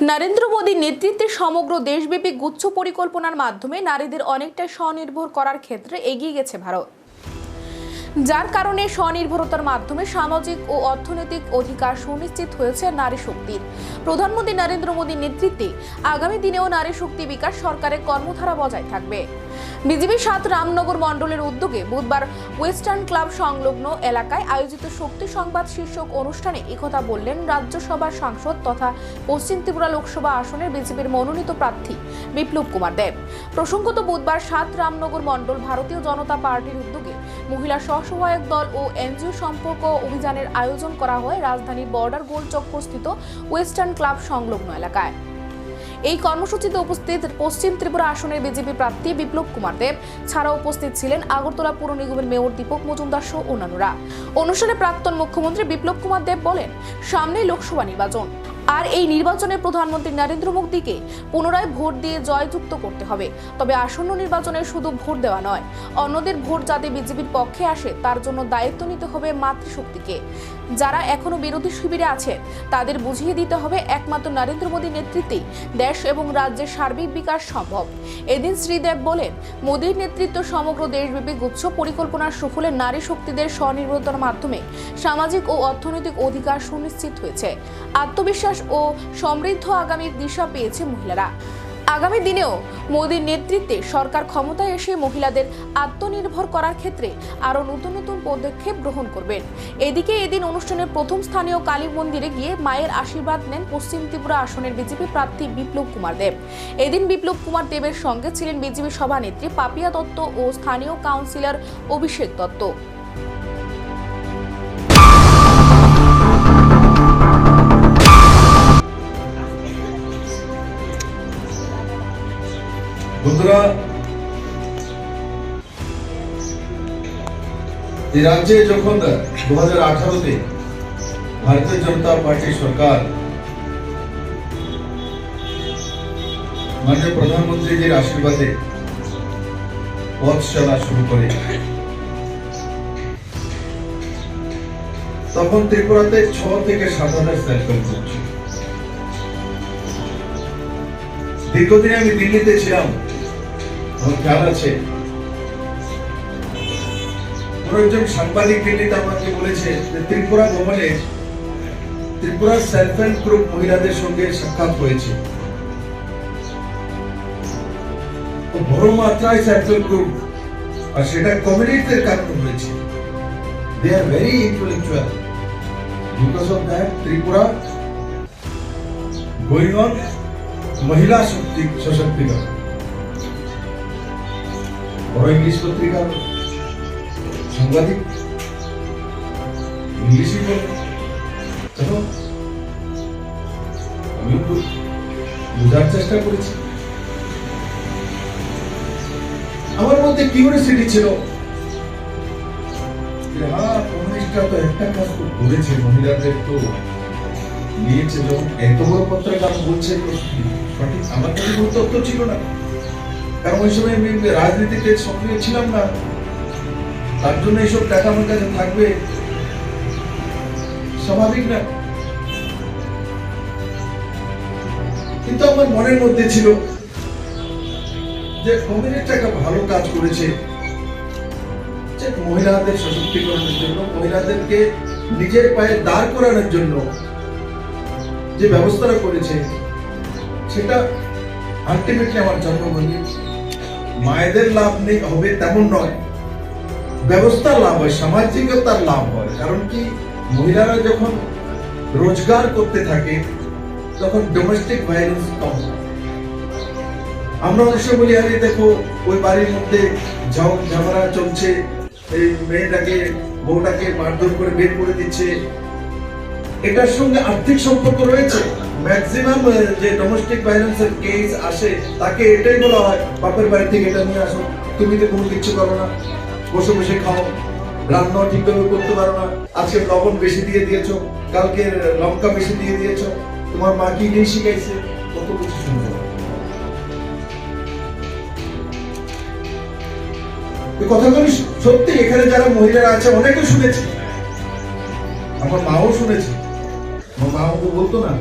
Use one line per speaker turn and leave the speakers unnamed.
নরেন্দ্র মোদীর নেতৃত্বে সমগ্র দেশব্যাপী গুচ্ছ পরিকল্পনার মাধ্যমে নারীদের অনেকটা স্বনির্ভর করার ক্ষেত্রে এগিয়ে গেছে ভারত। যার কারণে স্বনির্ভরতার মাধ্যমে সামাজিক ও অর্থনৈতিক অধিকার সুনিশ্চিত হয়েছে নারী শক্তির প্রধানমন্ত্রী নরেন্দ্র মোদীর নেতৃত্বে আগামী দিনেও নারী শক্তি বিকাশ সরকারের কর্মধারা বজায় থাকবে। বিজেপি সাত রামনগর মণ্ডলের উদ্যোগে বুধবার ওয়েস্টার্ন ক্লাব সংলগ্ন এলাকায় আয়োজিত শক্তি সংবাদ শীর্ষক অনুষ্ঠানে একথা বললেন রাজ্যসভার সাংসদ তথা পশ্চিম ত্রিপুরা লোকসভা আসনের বিজেপির মনোনীত প্রার্থী বিপ্লব কুমার দেব। প্রসঙ্গত বুধবার সাত রামনগর মণ্ডল ভারতীয় জনতা পার্টির উদ্যোগে মহিলা স্বসহায়ক দল ও এনজিও সম্পর্ক অভিযানের আয়োজন করা হয় রাজধানীর বর্ডার গোল চক্রস্থিত ওয়েস্টার্ন ক্লাব সংলগ্ন এলাকায়। এই কর্মসূচিতে উপস্থিত পশ্চিম ত্রিপুরা আসনের বিজেপি প্রার্থী বিপ্লব কুমার দেব, ছাড়াও উপস্থিত ছিলেন আগরতলা পুর নিগমের মেয়র দীপক মজুমদার সহ অন্যান্যরা। অনুষ্ঠানে প্রাক্তন মুখ্যমন্ত্রী বিপ্লব কুমার দেব বলেন, সামনেই লোকসভা নির্বাচন। আর এই নির্বাচনে প্রধানমন্ত্রী নরেন্দ্র মোদীকে পুনরায় ভোট দিয়ে জয়যুক্ত করতে হবে। তবে আসন্ন নির্বাচনে শুধু ভোট দেওয়া নয়, অন্যদের ভোট যাতে বিজেপির পক্ষে আসে, তার জন্য দায়িত্ব নিতে হবে মাতৃশক্তিকে। যারা এখনও বিরোধী শিবিরে আছেন তাদের বুঝিয়ে দিতে হবে একমাত্র নরেন্দ্র মোদীর নেতৃত্বেই দেশ এবং রাজ্যের সার্বিক বিকাশ সম্ভব। এদিন শ্রীদেব বলেন, মোদীর নেতৃত্ব সমগ্র দেশব্যাপী গুচ্ছ পরিকল্পনার সুফলে নারী শক্তিদের স্বনির্ভরতার মাধ্যমে সামাজিক ও অর্থনৈতিক অধিকার সুনিশ্চিত হয়েছে। আত্মবিশ্বাস ও সমৃদ্ধ আগামীর দিশা পেয়েছে মহিলারা। আগামী দিনেও মোদীর নেতৃত্বে সরকার ক্ষমতায় এসে মহিলাদের আত্মনির্ভর করার ক্ষেত্রে আরও নতুন নতুন পদক্ষেপ গ্রহণ করবেন। এদিকে এদিন অনুষ্ঠানের প্রথম স্থানীয় কালী মন্দিরে গিয়ে মায়ের আশীর্বাদ নেন পশ্চিম ত্রিপুরা আসনের বিজেপি প্রার্থী বিপ্লব কুমার দেব। এদিন বিপ্লব কুমার দেবের সঙ্গে ছিলেন বিজেপি সভানেত্রী পাপিয়া দত্ত ও স্থানীয় কাউন্সিলর অভিষেক দত্ত।
এই রাজ্যে যখন দু হাজার আঠারোতে ভারতীয় জনতা পার্টির সরকার, মাননীয় প্রধানমন্ত্রীজির আশীর্বাদে পথ চলা শুরু করে। তখন ত্রিপুরাতে ছ থেকে সাত হাজার করছে দীর্ঘদিন আমি দিল্লিতে ছিলাম। আমার খেয়াল আছে? একজন সাংবাদিক আমাকে বলেছে যে Tripura Tripura self help group মহিলাদের সঙ্গে সাক্ষাৎ হয়েছে। বড় মাত্রায় সেলফ হেল্প গ্রুপ আর সেটা কমিউনিটিদের কারণে হয়েছে। They are very intellectual because of that Tripura going on মহিলা শক্তি সশক্তিকরণ। বড় ইংলিশ পত্রিকা সাংবাদিক? ইংলিশই বল আমি বোঝার চেষ্টা করেছি। আমার মধ্যে কিউরিয়াসিটি ছিল? হ্যাঁ একটা কাজ মহিলাদের তো বলছে, সঠিক আমার কাছে তথ্য ছিল না। কারণ ওই সময় আমি রাজনীতিতে সক্রিয় ছিলাম না। তার জন্য এইসব টাকা আমার কাছে থাকবে। স্বাভাবিক না। কিন্তু আমার মনের মধ্যে ছিল যে কমিউনিট একটা ভালো কাজ করেছে। যে মহিলাদের সশক্তিকরণের জন্য, মহিলাদেরকে নিজের পায়ে দাঁড় করানোর জন্য যে ব্যবস্থাটা করেছে, সেটা আলটিমেটলি আমার জন্মভূমি মায়েদের লাভ নেই, হবে তেমন নয়। ব্যবস্থার লাভ হয়, সামাজিকতার লাভ হয়। কারণ কি? মহিলারা যখন রোজগার করতে থাকে, তখন ডোমেস্টিক ভায়োলেন্স কম আমরা সময় বলি, আরে দেখো, ওই বাড়ির মধ্যে ঝামেলা চলছে, এই মেয়েটাকে, বউটাকে মারধর করে বের করে দিচ্ছে। এটার সঙ্গে আর্থিক সম্পর্ক রয়েছে? ম্যাক্সিমাম যে ডোমেস্টিক ভায়োলেন্সের কেস আসে, তাকে এটাই বলা হয়, বাপের বাড়ি থেকে এটা নিয়ে আসো। তুমি তো কোনো কিছু করো না। বসে বসে খাও। রান্না ঠিকভাবে করতে পারো না। আজকে লবণ বেশি দিয়ে দিয়েছ। কালকে লঙ্কা বেশি দিয়ে দিয়েছ। তোমার মা কি নেই শিখাইছে? কত কিছু শুনতে কথাগুলি সত্যি, এখানে যারা মহিলারা আছে, অনেকে শুনেছে। আমার মাও শুনেছে। আমার মা আমাকে বলতো না